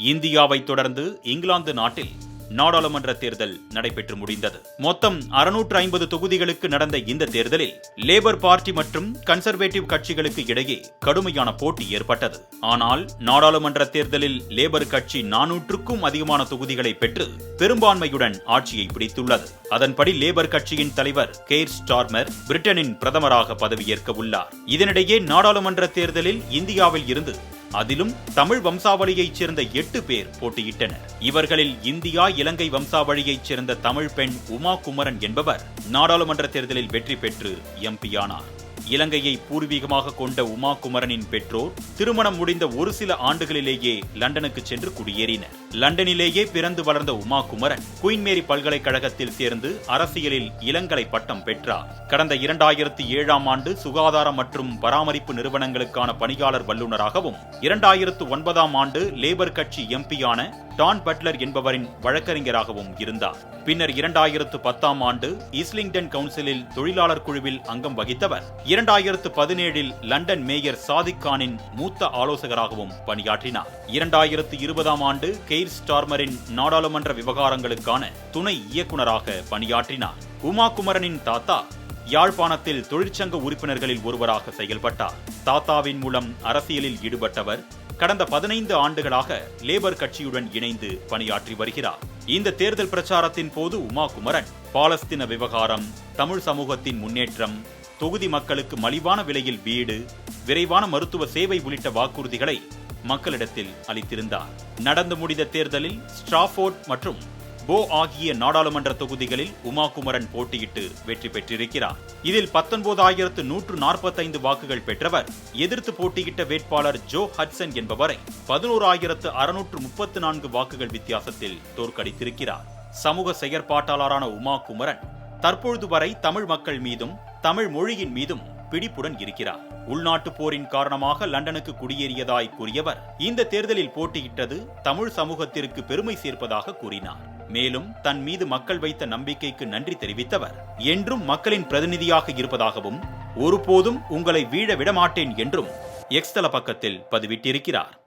இந்தியாவை தொடர்ந்து இங்கிலாந்து நாட்டில் நாடாளுமன்ற தேர்தல் நடைபெற்று முடிந்தது. மொத்தம் அறுநூற்று ஐம்பது தொகுதிகளுக்கு நடந்த இந்த தேர்தலில் லேபர் பார்ட்டி மற்றும் கன்சர்வேட்டிவ் கட்சிகளுக்கு இடையே கடுமையான போட்டி ஏற்பட்டது. ஆனால் நாடாளுமன்ற தேர்தலில் லேபர் கட்சி நானூற்றுக்கும் அதிகமான தொகுதிகளை பெற்று பெரும்பான்மையுடன் ஆட்சியை பிடித்துள்ளது. அதன்படி லேபர் கட்சியின் தலைவர் கேர் ஸ்டார்மர் பிரிட்டனின் பிரதமராக பதவியேற்க உள்ளார். இதனிடையே நாடாளுமன்ற தேர்தலில் இந்தியாவில் இருந்து அதிலும் தமிழ் வம்சாவளியைச் சேர்ந்த எட்டு பேர் போட்டியிட்டனர். இவர்களில் இந்தியா இலங்கை வம்சாவளியைச் சேர்ந்த தமிழ் பெண் உமா குமரன் என்பவர் நாடாளுமன்ற தேர்தலில் வெற்றி பெற்று எம்பியானார். இலங்கையை பூர்வீகமாக கொண்ட உமா குமரனின் பெற்றோர் திருமணம் முடிந்த ஒரு சில ஆண்டுகளிலேயே லண்டனுக்கு சென்று குடியேறினர். லண்டனிலேயே பிறந்து வளர்ந்த உமா குமரன் குயின் மேரி பல்கலைக்கழகத்தில் சேர்ந்து அரசியலில் இளங்கலை பட்டம் பெற்றார். கடந்த இரண்டாயிரத்தி ஏழாம் ஆண்டு சுகாதாரம் மற்றும் பராமரிப்பு நிறுவனங்களுக்கான பணியாளர் வல்லுநராகவும் இரண்டாயிரத்து ஒன்பதாம் ஆண்டு லேபர் கட்சி எம்பியான டான் பட்லர் என்பவரின் வழக்கறிஞராகவும் இருந்தார். பின்னர் இரண்டாயிரத்து பத்தாம் ஆண்டு இஸ்லிங்டன் கவுன்சிலில் தொழிலாளர் குழுவில் அங்கம் வகித்தவர். இரண்டாயிரத்து பதினேழில் லண்டன் மேயர் சாதிக் கானின் மூத்த ஆலோசகராகவும் பணியாற்றினார். இரண்டாயிரத்து இருபதாம் ஆண்டு கெய்ர் ஸ்டார்மரின் நாடாளுமன்ற விவகாரங்களுக்கான துணை இயக்குநராக பணியாற்றினார். உமா குமரனின் தாத்தா யாழ்ப்பாணத்தில் தொழிற்சங்க உறுப்பினர்களில் ஒருவராக செயல்பட்டார். தாத்தாவின் மூலம் அரசியலில் ஈடுபட்டவர் கடந்த பதினைந்து ஆண்டுகளாக லேபர் கட்சியுடன் இணைந்து பணியாற்றி வருகிறார். இந்த தேர்தல் பிரச்சாரத்தின் போது உமா குமரன் பாலஸ்தீன விவகாரம் தமிழ் சமூகத்தின் முன்னேற்றம் தொகுதி மக்களுக்கு மலிவான விலையில் வீடு விரைவான மருத்துவ சேவை உள்ளிட்ட வாக்குறுதிகளை மக்களிடத்தில் அளித்திருந்தார். நடந்து முடிந்த தேர்தலில் ஸ்ட்ராஃபோர்ட் மற்றும் போ ஆகிய நாடாளுமன்ற தொகுதிகளில் உமா குமரன் போட்டியிட்டு வெற்றி பெற்றிருக்கிறார். இதில் பத்தொன்பதாயிரத்து நூற்று நாற்பத்தைந்து வாக்குகள் பெற்றவர். எதிர்த்து போட்டியிட்ட வேட்பாளர் ஜோ ஹட்சன் என்பவரை பதினோராயிரத்து அறுநூற்று முப்பத்து நான்கு வாக்குகள் வித்தியாசத்தில் தோற்கடித்திருக்கிறார். சமூக செயற்பாட்டாளரான உமா குமரன் தற்பொழுது வரை தமிழ் மக்கள் மீதும் தமிழ் மொழியின் மீதும் பிடிப்புடன் இருக்கிறார். உள்நாட்டு போரின் காரணமாக லண்டனுக்கு குடியேறியதாய் கூறியவர் இந்த தேர்தலில் போட்டியிட்டது தமிழ் சமூகத்திற்கு பெருமை சேர்ப்பதாக கூறினார். மேலும் தன் மீது மக்கள் வைத்த நம்பிக்கைக்கு நன்றி தெரிவித்தவர். என்றும் மக்களின் பிரதிநிதியாக இருப்பதாகவும் ஒருபோதும் உங்களை வீழ விடமாட்டேன் என்றும் எக்ஸ்தல பக்கத்தில் பதிவிட்டிருக்கிறார்.